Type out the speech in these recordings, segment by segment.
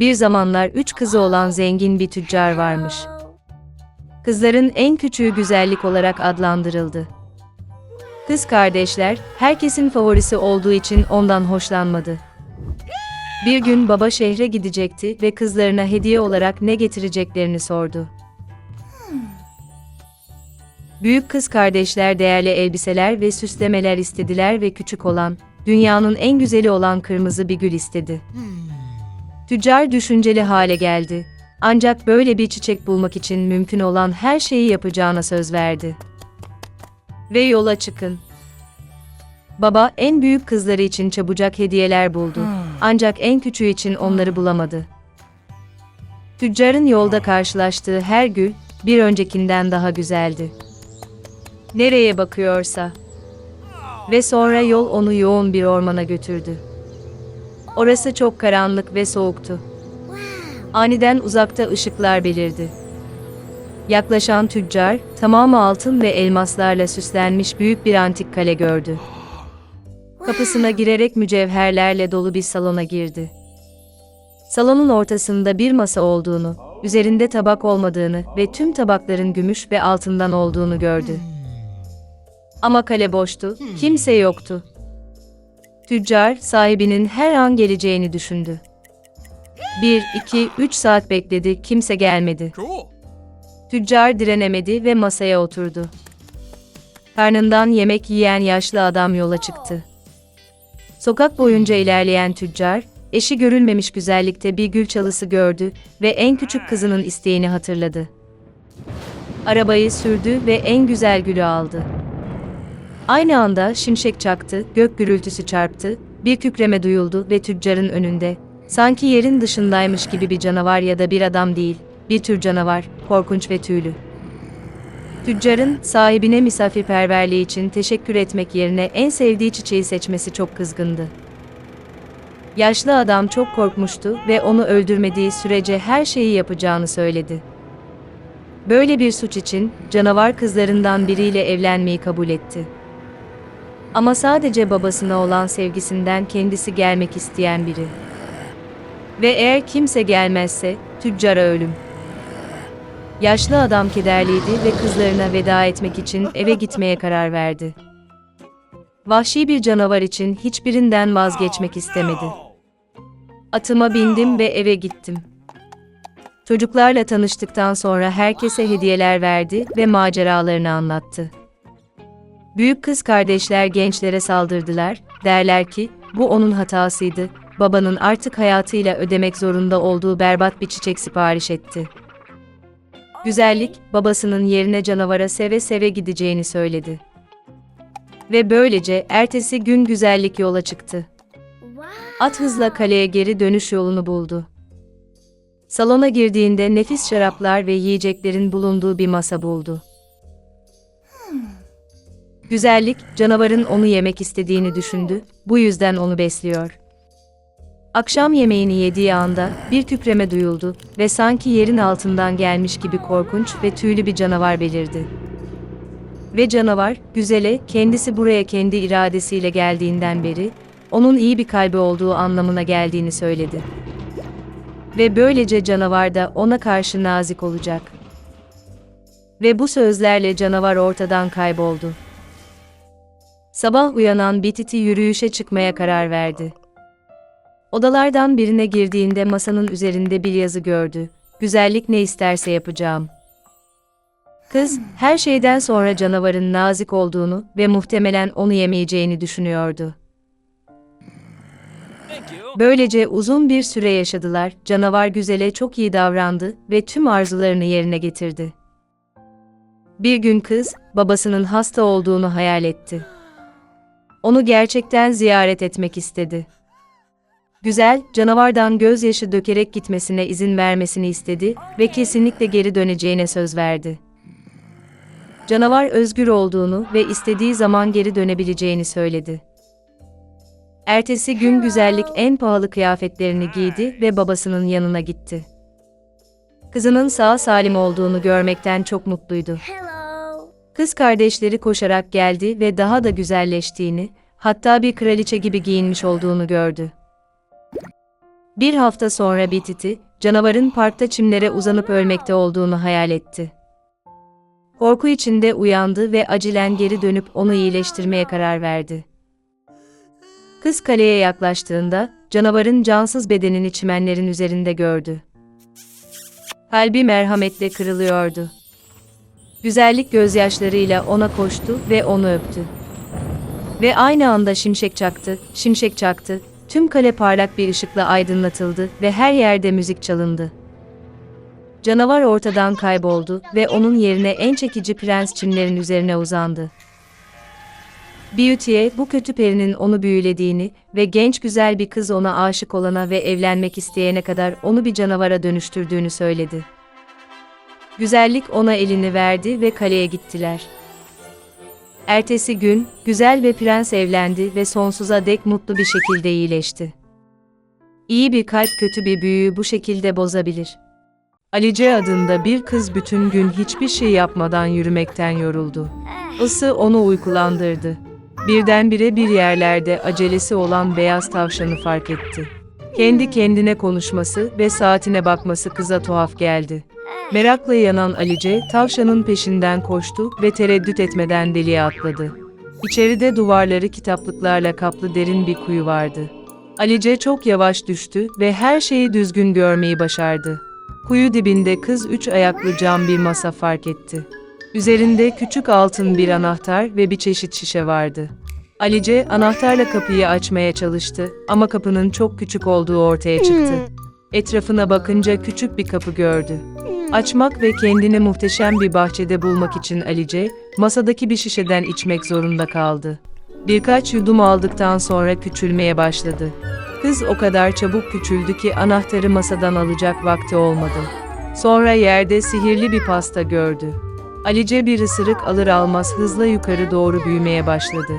Bir zamanlar üç kızı olan zengin bir tüccar varmış. Kızların en küçüğü güzellik olarak adlandırıldı. Kız kardeşler, herkesin favorisi olduğu için ondan hoşlanmadı. Bir gün baba şehre gidecekti ve kızlarına hediye olarak ne getireceklerini sordu. Büyük kız kardeşler değerli elbiseler ve süslemeler istediler ve küçük olan, dünyanın en güzeli olan kırmızı bir gül istedi. Tüccar düşünceli hale geldi. Ancak böyle bir çiçek bulmak için mümkün olan her şeyi yapacağına söz verdi. Ve yola çıkın. Baba en büyük kızları için çabucak hediyeler buldu. Ancak en küçüğü için onları bulamadı. Tüccarın yolda karşılaştığı her gül bir öncekinden daha güzeldi. Nereye bakıyorsa. Ve sonra yol onu yoğun bir ormana götürdü. Orası çok karanlık ve soğuktu. Aniden uzakta ışıklar belirdi. Yaklaşan tüccar, tamamı altın ve elmaslarla süslenmiş büyük bir antik kale gördü. Kapısına girerek mücevherlerle dolu bir salona girdi. Salonun ortasında bir masa olduğunu, üzerinde tabak olmadığını ve tüm tabakların gümüş ve altından olduğunu gördü. Ama kale boştu, kimse yoktu. Tüccar, sahibinin her an geleceğini düşündü. Bir, iki, üç saat bekledi, kimse gelmedi. Tüccar direnemedi ve masaya oturdu. Karnından yemek yiyen yaşlı adam yola çıktı. Sokak boyunca ilerleyen tüccar, eşi görülmemiş güzellikte bir gül çalısı gördü ve en küçük kızının isteğini hatırladı. Arabayı sürdü ve en güzel gülü aldı. Aynı anda şimşek çaktı, gök gürültüsü çarptı, bir kükreme duyuldu ve tüccarın önünde, sanki yerin dışındaymış gibi bir canavar ya da bir adam değil, bir tür canavar, korkunç ve tüylü. Tüccarın sahibine misafirperverliği için teşekkür etmek yerine en sevdiği çiçeği seçmesi çok kızgındı. Yaşlı adam çok korkmuştu ve onu öldürmediği sürece her şeyi yapacağını söyledi. Böyle bir suç için canavar kızlarından biriyle evlenmeyi kabul etti. Ama sadece babasına olan sevgisinden kendisi gelmek isteyen biri. Ve eğer kimse gelmezse tüccara ölüm. Yaşlı adam kederliydi ve kızlarına veda etmek için eve gitmeye karar verdi. Vahşi bir canavar için hiçbirinden vazgeçmek istemedi. Atıma bindim ve eve gittim. Çocuklarla tanıştıktan sonra herkese hediyeler verdi ve maceralarını anlattı. Büyük kız kardeşler gençlere saldırdılar, derler ki, bu onun hatasıydı, babanın artık hayatıyla ödemek zorunda olduğu berbat bir çiçek sipariş etti. Güzellik, babasının yerine canavara seve seve gideceğini söyledi. Ve böylece ertesi gün güzellik yola çıktı. At hızla kaleye geri dönüş yolunu buldu. Salona girdiğinde nefis şaraplar ve yiyeceklerin bulunduğu bir masa buldu. Güzellik, canavarın onu yemek istediğini düşündü, bu yüzden onu besliyor. Akşam yemeğini yediği anda bir kükreme duyuldu ve sanki yerin altından gelmiş gibi korkunç ve tüylü bir canavar belirdi. Ve canavar, güzele, kendisi buraya kendi iradesiyle geldiğinden beri, onun iyi bir kalbi olduğu anlamına geldiğini söyledi. Ve böylece canavar da ona karşı nazik olacak. Ve bu sözlerle canavar ortadan kayboldu. Sabah uyanan Bititi yürüyüşe çıkmaya karar verdi. Odalardan birine girdiğinde masanın üzerinde bir yazı gördü. Güzellik ne isterse yapacağım. Kız, her şeyden sonra canavarın nazik olduğunu ve muhtemelen onu yemeyeceğini düşünüyordu. Böylece uzun bir süre yaşadılar, canavar güzele çok iyi davrandı ve tüm arzularını yerine getirdi. Bir gün kız, babasının hasta olduğunu hayal etti. Onu gerçekten ziyaret etmek istedi. Güzel, canavardan gözyaşı dökerek gitmesine izin vermesini istedi ve kesinlikle geri döneceğine söz verdi. Canavar özgür olduğunu ve istediği zaman geri dönebileceğini söyledi. Ertesi gün güzellik en pahalı kıyafetlerini giydi ve babasının yanına gitti. Kızının sağ salim olduğunu görmekten çok mutluydu. Kız kardeşleri koşarak geldi ve daha da güzelleştiğini, hatta bir kraliçe gibi giyinmiş olduğunu gördü. Bir hafta sonra Bititi, canavarın parkta çimlere uzanıp ölmekte olduğunu hayal etti. Korku içinde uyandı ve acilen geri dönüp onu iyileştirmeye karar verdi. Kız kaleye yaklaştığında, canavarın cansız bedenini çimenlerin üzerinde gördü. Kalbi merhametle kırılıyordu. Güzellik gözyaşlarıyla ona koştu ve onu öptü. Ve aynı anda şimşek çaktı, şimşek çaktı, tüm kale parlak bir ışıkla aydınlatıldı ve her yerde müzik çalındı. Canavar ortadan kayboldu ve onun yerine en çekici prens çimlerin üzerine uzandı. Beauty'ye bu kötü perinin onu büyülediğini ve genç güzel bir kız ona aşık olana ve evlenmek isteyene kadar onu bir canavara dönüştürdüğünü söyledi. Güzellik ona elini verdi ve kaleye gittiler. Ertesi gün, güzel ve prens evlendi ve sonsuza dek mutlu bir şekilde iyileşti. İyi bir kalp kötü bir büyüyü bu şekilde bozabilir. Alice adında bir kız bütün gün hiçbir şey yapmadan yürümekten yoruldu. Isı onu uykulandırdı. Birdenbire bir yerlerde acelesi olan beyaz tavşanı fark etti. Kendi kendine konuşması ve saatine bakması kıza tuhaf geldi. Merakla yanan Alice, tavşanın peşinden koştu ve tereddüt etmeden deliğe atladı. İçeride duvarları kitaplıklarla kaplı derin bir kuyu vardı. Alice çok yavaş düştü ve her şeyi düzgün görmeyi başardı. Kuyu dibinde kız üç ayaklı cam bir masa fark etti. Üzerinde küçük altın bir anahtar ve bir çeşit şişe vardı. Alice anahtarla kapıyı açmaya çalıştı ama kapının çok küçük olduğu ortaya çıktı. Etrafına bakınca küçük bir kapı gördü. Açmak ve kendini muhteşem bir bahçede bulmak için Alice, masadaki bir şişeden içmek zorunda kaldı. Birkaç yudum aldıktan sonra küçülmeye başladı. Kız o kadar çabuk küçüldü ki anahtarı masadan alacak vakti olmadı. Sonra yerde sihirli bir pasta gördü. Alice bir ısırık alır almaz hızla yukarı doğru büyümeye başladı.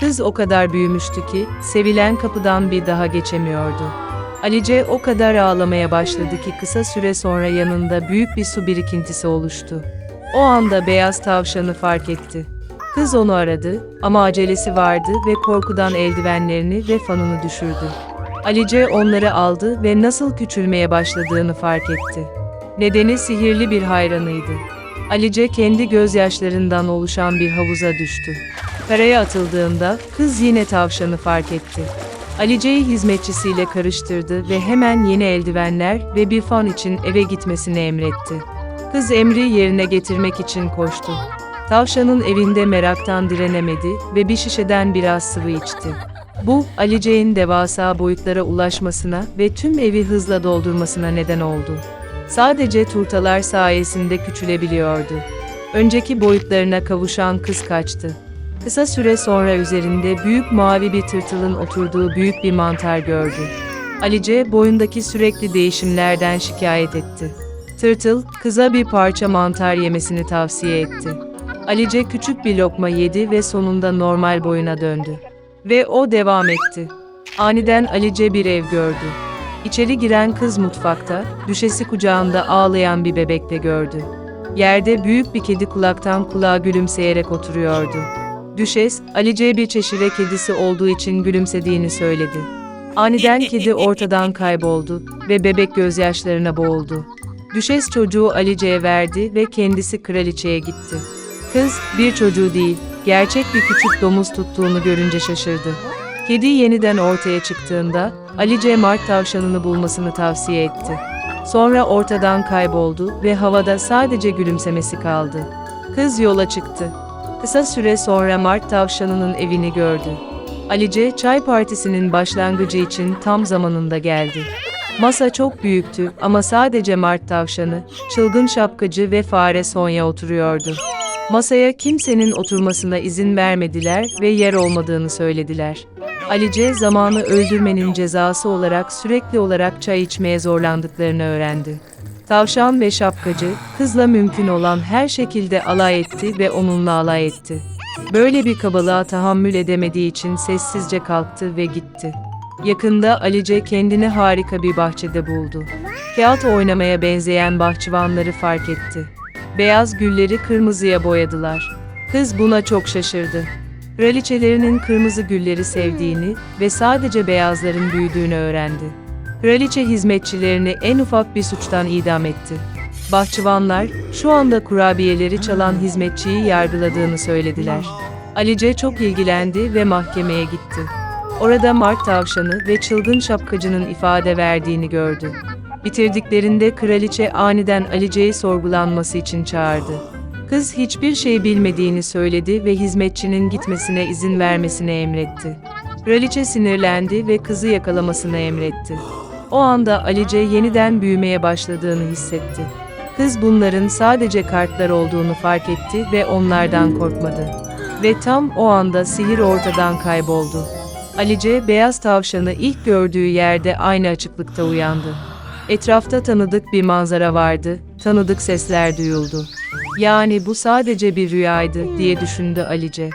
Kız o kadar büyümüştü ki, sevilen kapıdan bir daha geçemiyordu. Alice o kadar ağlamaya başladı ki kısa süre sonra yanında büyük bir su birikintisi oluştu. O anda beyaz tavşanı fark etti. Kız onu aradı ama acelesi vardı ve korkudan eldivenlerini ve fanını düşürdü. Alice onları aldı ve nasıl küçülmeye başladığını fark etti. Nedeni sihirli bir hayranıydı. Alice kendi gözyaşlarından oluşan bir havuza düştü. Karaya atıldığında kız yine tavşanı fark etti. Alice'yi hizmetçisiyle karıştırdı ve hemen yeni eldivenler ve bir fan için eve gitmesini emretti. Kız emri yerine getirmek için koştu. Tavşanın evinde meraktan direnemedi ve bir şişeden biraz sıvı içti. Bu, Alice'nin devasa boyutlara ulaşmasına ve tüm evi hızla doldurmasına neden oldu. Sadece turtalar sayesinde küçülebiliyordu. Önceki boyutlarına kavuşan kız kaçtı. Kısa süre sonra üzerinde büyük mavi bir tırtılın oturduğu büyük bir mantar gördü. Alice boyundaki sürekli değişimlerden şikayet etti. Tırtıl, kıza bir parça mantar yemesini tavsiye etti. Alice küçük bir lokma yedi ve sonunda normal boyuna döndü. Ve o devam etti. Aniden Alice bir ev gördü. İçeri giren kız mutfakta, düşesi kucağında ağlayan bir bebekle gördü. Yerde büyük bir kedi kulaktan kulağa gülümseyerek oturuyordu. Düşes, Alice'ye bir çeşire kedisi olduğu için gülümsediğini söyledi. Aniden kedi ortadan kayboldu ve bebek gözyaşlarına boğuldu. Düşes çocuğu Alice'ye verdi ve kendisi kraliçeye gitti. Kız, bir çocuğu değil, gerçek bir küçük domuz tuttuğunu görünce şaşırdı. Kedi yeniden ortaya çıktığında, Alice Mart tavşanını bulmasını tavsiye etti. Sonra ortadan kayboldu ve havada sadece gülümsemesi kaldı. Kız yola çıktı. Kısa süre sonra Mart tavşanının evini gördü. Alice, çay partisinin başlangıcı için tam zamanında geldi. Masa çok büyüktü ama sadece Mart tavşanı, çılgın şapkacı ve fare Sonya oturuyordu. Masaya kimsenin oturmasına izin vermediler ve yer olmadığını söylediler. Alice zamanı öldürmenin cezası olarak sürekli olarak çay içmeye zorlandıklarını öğrendi. Tavşan ve şapkacı, kızla mümkün olan her şekilde alay etti ve onunla alay etti. Böyle bir kabalığa tahammül edemediği için sessizce kalktı ve gitti. Yakında Alice kendini harika bir bahçede buldu. Kağıt oynamaya benzeyen bahçıvanları fark etti. Beyaz gülleri kırmızıya boyadılar. Kız buna çok şaşırdı. Kraliçelerinin kırmızı gülleri sevdiğini ve sadece beyazların büyüdüğünü öğrendi. Kraliçe hizmetçilerini en ufak bir suçtan idam etti. Bahçıvanlar, şu anda kurabiyeleri çalan hizmetçiyi yargıladığını söylediler. Alice çok ilgilendi ve mahkemeye gitti. Orada Mart tavşanı ve çılgın şapkacının ifade verdiğini gördü. Bitirdiklerinde kraliçe aniden Alice'yi sorgulanması için çağırdı. Kız hiçbir şey bilmediğini söyledi ve hizmetçinin gitmesine izin vermesini emretti. Kraliçe sinirlendi ve kızı yakalamasını emretti. O anda Alice yeniden büyümeye başladığını hissetti. Kız bunların sadece kartlar olduğunu fark etti ve onlardan korkmadı. Ve tam o anda sihir ortadan kayboldu. Alice beyaz tavşanı ilk gördüğü yerde aynı açıklıkta uyandı. Etrafta tanıdık bir manzara vardı, tanıdık sesler duyuldu. Yani bu sadece bir rüyaydı diye düşündü Alice.